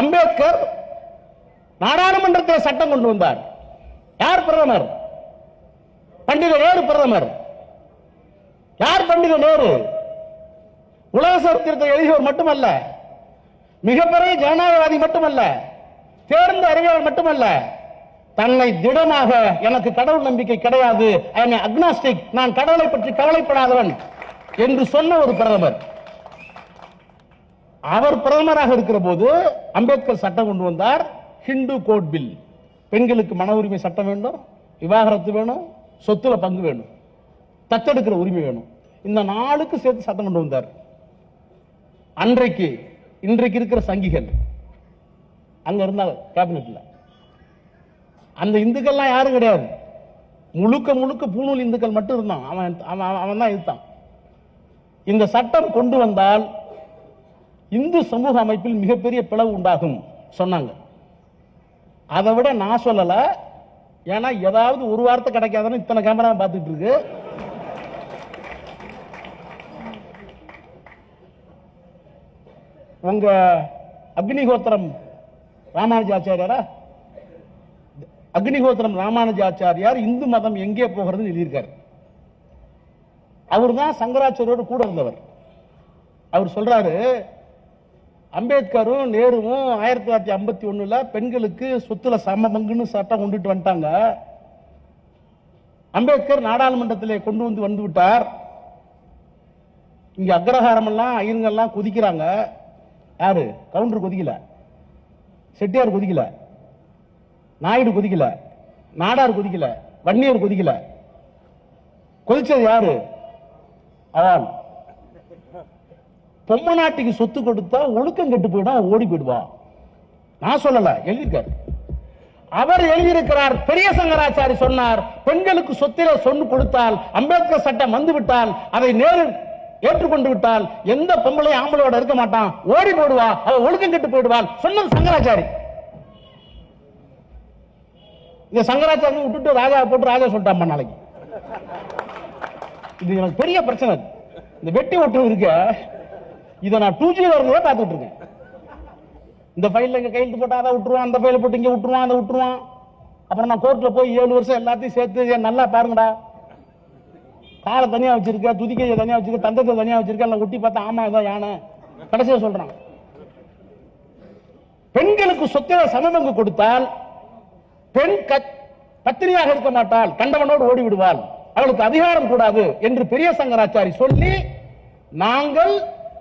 அம்பேத்கர் நாடாளுமன்றத்தில் சட்டம் கொண்டு வந்தார். யார் பிரதமர்? பண்டித நேரு பிரதமர். யார் பண்டித நேரு? உலக சரித்திரத்தை எழுதியவர் மட்டுமல்ல. மிகப்பெரிய ஜனநாயகவாதி மட்டுமல்ல. தேர்ந்த அறிவியல் மட்டுமல்ல. தன்னை திடமாக எனக்கு கடவுள் நம்பிக்கை கிடையாது. அக்னாஸ்டிக் நான் கடவுளை பற்றி கவலைப்படாதவன் என்று சொன்ன ஒரு பிரதமர். அவர் பிரதமராக இருக்கிற போது அம்பேத்கர் சட்டம் கொண்டு வந்தார். Hindu code bill. பெண்களுக்கு மன உரிமை சட்டம் வேண்டும் விவாகரத்து வேணும் சொத்துல பங்கு வேணும் தத்தெடுக்கிற உரிமை வேணும். இந்த நாளுக்கு சேர்த்து சட்டம் கொண்டு வந்தார். அன்றைக்கு இன்றைக்கு இருக்கிற சங்கிகள். அங்க இருந்தாங்க கேபினட்ல அந்த இந்துக்கள்லாம் யாரும் கிடையாது. முழுக்க முழுக்க பூணூல் இந்துக்கள் மட்டும் இருந்தான். அவன் அவன் அவன் தான் இருந்தான் இந்த சட்டம் கொண்டு வந்தால் இந்து சமூக அமைப்பில் மிகப்பெரிய பிளவு உண்டாகும் சொன்னாங்க. அதை விட நான் சொல்லல. ஏன்னா ஏதாவது ஒரு வார்த்தை கிடைக்காதுன்னு இத்தனை கேமரா பார்த்துட்டு இருக்கு. உங்க அக்னிஹோத்திரம் ராமானுஜாச்சாரியாரா அக்னிஹோத்திரம் ராமானுஜாச்சாரியார் இந்து மதம் எங்கே போகிறதுன்னு எழுதியிருக்காரு. அவர் தான் சங்கராச்சாரியோடு கூட இருந்தவர். அவர் சொல்றாரு அம்பேத்கரும் நேருவும் ஆயிரத்தி தொள்ளாயிரத்தி ஐம்பத்தி ஒன்றில் பெண்களுக்கு சொத்துல சம பங்குன்னு சட்டம் கொண்டுட்டு வந்துட்டாங்க. அம்பேத்கர் நாடாளுமன்றத்திலே கொண்டு வந்து வந்து விட்டார். இங்கே அக்ரஹாரமெல்லாம் ஐயருங்கெல்லாம் குதிக்கிறாங்க. யாரு? கவுண்டர் கொதிக்கல. செட்டியார் கொதிக்கல. நாயுடு கொதிக்கல. நாடார் கொதிக்கல. வன்னியர் கொதிக்கல. கொதிச்சது யாரு? அதான். பொம்மை நாட்டுக்கு சொத்து கொடுத்தா ஒழுக்கம் கெட்டு போயிடும் ஓடி போயிடுவா. நான் சொல்லல எழுதியிருக்காரு. அவர் எழுதியிருக்கிறார் பெரிய சங்கராச்சாரி சொன்னார் பெண்களுக்கு சொத்தில சொன்னு கொடுத்தால் அம்பேத்கர் சட்டம் வந்து விட்டால் அதை நேரு ஏற்றுக்கொண்டு விட்டால் எந்த பொம்பளையும் ஆம்பளோட இருக்க மாட்டான். ஓடி போடுவா அவ ஒழுக்கம் கெட்டு போயிடுவாள். சொன்னது சங்கராச்சாரி. இந்த சங்கராச்சாரி விட்டுட்டு ராஜா போட்டு ராஜா சொல்லிட்டான் நாளைக்கு. இது எனக்கு பெரிய பிரச்சனை. இந்த வெட்டி ஒட்டு இருக்க. இதை நான் டூ ஜி வரும்போதே பார்த்துட்டு இருக்கேன். இந்த ஃபைலில் இங்க கையெழுத்து போட்டால் அதை விட்டுருவான் அந்த ஃபைல போட்டு இங்கே விட்டுருவான் அதை விட்டுருவான். அப்புறம் நான் கோர்ட்டில் போய் ஏழு வருஷம் எல்லாத்தையும் சேர்த்து ஏன் நல்லா பாருங்கடா. காலை தனியா வச்சிருக்க துதிக்கையை தனியா வச்சிருக்க தந்தத்தை தனியா வச்சிருக்க எல்லாம் ஒட்டி பார்த்தா ஆமா இதான் யானை. கடைசியாக சொல்றான். பெண்களுக்கு சொத்தில சமபங்கு கொடுத்தால் பெண் கத்- இருக்க மாட்டாள் கண்டவனோடு ஓடி விடுவாள் அவளுக்கு அதிகாரம் கூடாது என்று பெரிய சங்கராச்சாரி சொல்லி நாங்கள்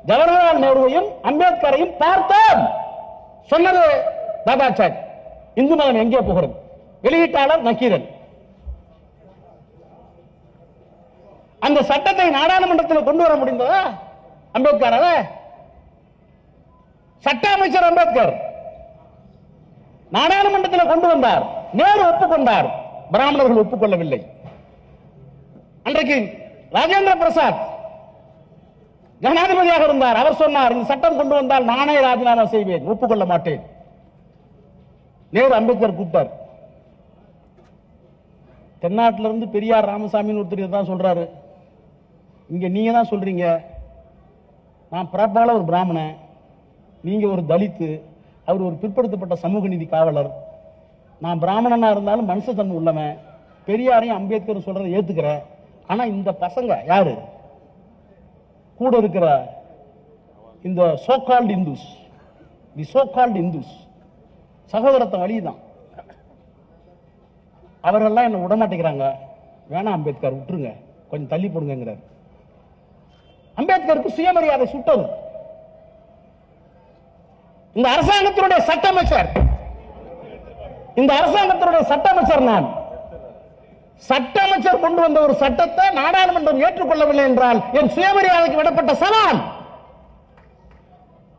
ஜவஹர்லால் நேருவையும் அம்பேத்கரையும் பார்த்தோம். சொன்னது தாதாச்சாரி இந்து மதம் எங்கே போகிறது வெளியீட்டாளர் நக்கீரன். அந்த சட்டத்தை நாடாளுமன்றத்தில் கொண்டு வர முடிந்ததா? அம்பேத்கர் சட்ட அமைச்சர் அம்பேத்கர். நாடாளுமன்றத்தில் கொண்டு வந்தார். நேரு ஒப்புக்கொண்டார். பிராமணர்கள் ஒப்புக்கொள்ளவில்லை. அன்றைக்கு ராஜேந்திர பிரசாத் ஜனாதிபதியாக இருந்தார். அவர் சொன்னார் இந்த சட்டம் கொண்டு வந்தால் நானே ராஜினாமா செய்வேன். ஒப்புக்கொள்ள மாட்டேன். நேரு அம்பேத்கர் கூப்பிட்டார். தென்னாட்டில இருந்து பெரியார் ராமசாமின்னு ஒருத்தர் தான் சொல்றாரு. இங்க நீங்க தான் சொல்றீங்க. நான் பிறப்பால ஒரு பிராமணன். நீங்க ஒரு தலித்து. அவர் ஒரு பிற்படுத்தப்பட்ட சமூக நீதி காவலர். நான் பிராமணனா இருந்தாலும் மனுஷத்தன்மை உள்ளவன். பெரியாரையும் அம்பேத்கர் சொல்றதை ஏத்துக்கிறேன். ஆனா இந்த பசங்க யாரு? கூட இருக்கிற இந்த so called Hindus the so called Hindus சகோதரத்தை வழிதான். அவரெல்லாம் என்ன விட மாட்டேங்கிறாங்க. வேணாம் அம்பேத்கர் விட்டுருங்க. கொஞ்சம் தள்ளி போடுங்கிறார் அம்பேத்கருக்கு சுயமரியாதை சுட்டது. இந்த அரசாங்கத்தினுடைய சட்ட அமைச்சர். இந்த அரசாங்கத்தினுடைய சட்ட அமைச்சர் நான். சட்ட அமைச்சர் கொண்டு வந்த ஒரு சட்டத்தை நாடாளுமன்றம் ஏற்றுக்கொள்ளவில்லை என்றால் என் சுயமரியாதைக்கு விடப்பட்ட சவால்.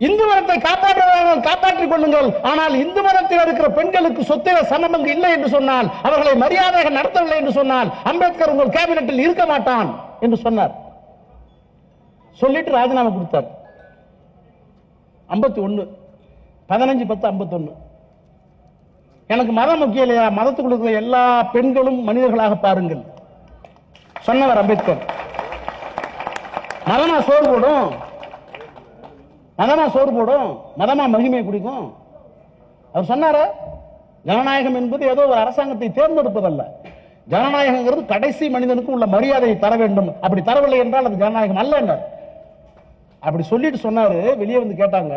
இந்து மதத்தை காப்பாற்றுவதாக காப்பாற்றிக் கொள்ளுங்கள். ஆனால் இந்து மதத்தில் இருக்கிற பெண்களுக்கு சொத்திர சமபங்கு இல்லை என்று சொன்னால் அவர்களை மரியாதையாக நடத்தவில்லை என்று சொன்னால் அம்பேத்கர் உங்கள் கேபினட்டில் இருக்க மாட்டான் என்று சொன்னார். சொல்லிட்டு ராஜினாமா கொடுத்தார். ஐம்பத்தி ஒன்று பதினஞ்சு பத்து ஐம்பத்தொன்னு. எனக்கு மதம் முக்கியம் இல்லையா? மதத்துக்குள்ள இருக்கிற எல்லா பெண்களும் மனிதர்களாக பாருங்கள். சொன்னவர் அம்பேத்கர். மதமா சோறு போடும்? மதமா சோறு போடும்? மதமா மகிமையை குடிக்கும்? அவர் சொன்னார? ஜனநாயகம் என்பது ஏதோ ஒரு அரசாங்கத்தை தேர்ந்தெடுப்பதல்ல. ஜனநாயகங்கிறது கடைசி மனிதனுக்கு உள்ள மரியாதையை தர வேண்டும். அப்படி தரவில்லை என்றால் அது ஜனநாயகம் அல்ல என்றார். அப்படி சொல்லிட்டு சொன்னாரு. வெளியே வந்து கேட்டாங்க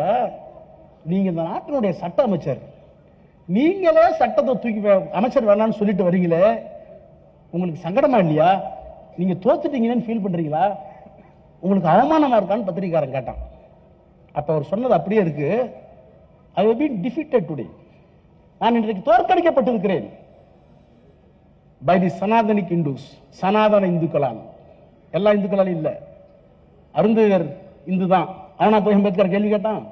நீங்க இந்த நாட்டினுடைய சட்ட அமைச்சர். நீங்களே சட்டத்தை தூக்கி அமைச்சர் வேணான்னு சொல்லிட்டு வரீங்களே உங்களுக்கு சங்கடமா இல்லையா? நீங்க தோத்துட்டீங்கன்னு ஃபீல் பண்றீங்களா? உங்களுக்கு அவமானமா இருக்கான்னு பத்திரிக்காரன் கேட்டான். அப்ப அவர் சொன்னது அப்படியே இருக்கு. I have been defeated today இன்றைக்கு தோற்கடிக்கப்பட்டிருக்கிறேன். பை தி சனாதனிக் இந்துஸ் சனாதன இந்துக்களால் எல்லா இந்துக்களாலும் இல்லை. அருந்தகர் இந்து தான். அவனா போய் அம்பேத்கர் கேள்வி கேட்டான்.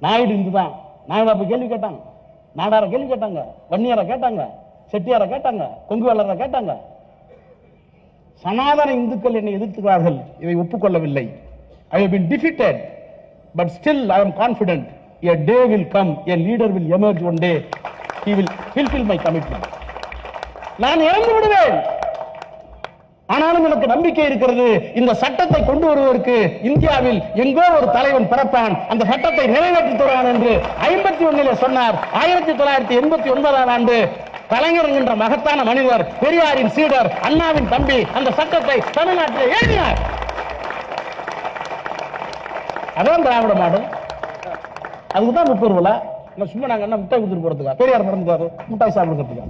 நாயுடு இந்து தான். நாயுடா போய் கேள்வி கேட்டாங்க. நாடார கேள்வி கேட்டாங்க. வன்னியார கேட்டாங்க. செட்டியாரை கேட்டாங்க. கொங்கு வேளரை கேட்டாங்க. சனாதன இந்துக்கள் என்னை எதிர்த்துகிறார்கள். இதை ஒப்புக்கொள்ளவில்லை. I have been defeated but still I am confident a day will come a leader will emerge one day he will fulfil my commitment நான் இறந்து விடுவேன். ஆனாலும் எனக்கு நம்பிக்கை இருக்கிறது. இந்த சட்டத்தை கொண்டு வருவதற்கு இந்தியாவில் எங்கோ ஒரு தலைவன் பிறப்பான். அந்த சட்டத்தை நிறைவேற்றி தருவான் என்று ஐம்பத்தி ஒண்ணிலே சொன்னார். ஆயிரத்தி தொள்ளாயிரத்தி எண்பத்தி ஒன்பதாம் ஆண்டு கலைஞர் என்கின்ற மகத்தான மனிதர் பெரியாரின் சீடர் அண்ணாவின் தம்பி அந்த சட்டத்தை தமிழ்நாட்டில் எழுதினார். அதான் திராவிட மாடல். அதுக்குதான் முப்பது ரூபா சும்மா நாங்க என்ன முட்டை கொடுத்துட்டு போறதுக்கா? பெரியார் பிறந்துக்காரு முட்டாய் சாப்பிடுறதுக்கா?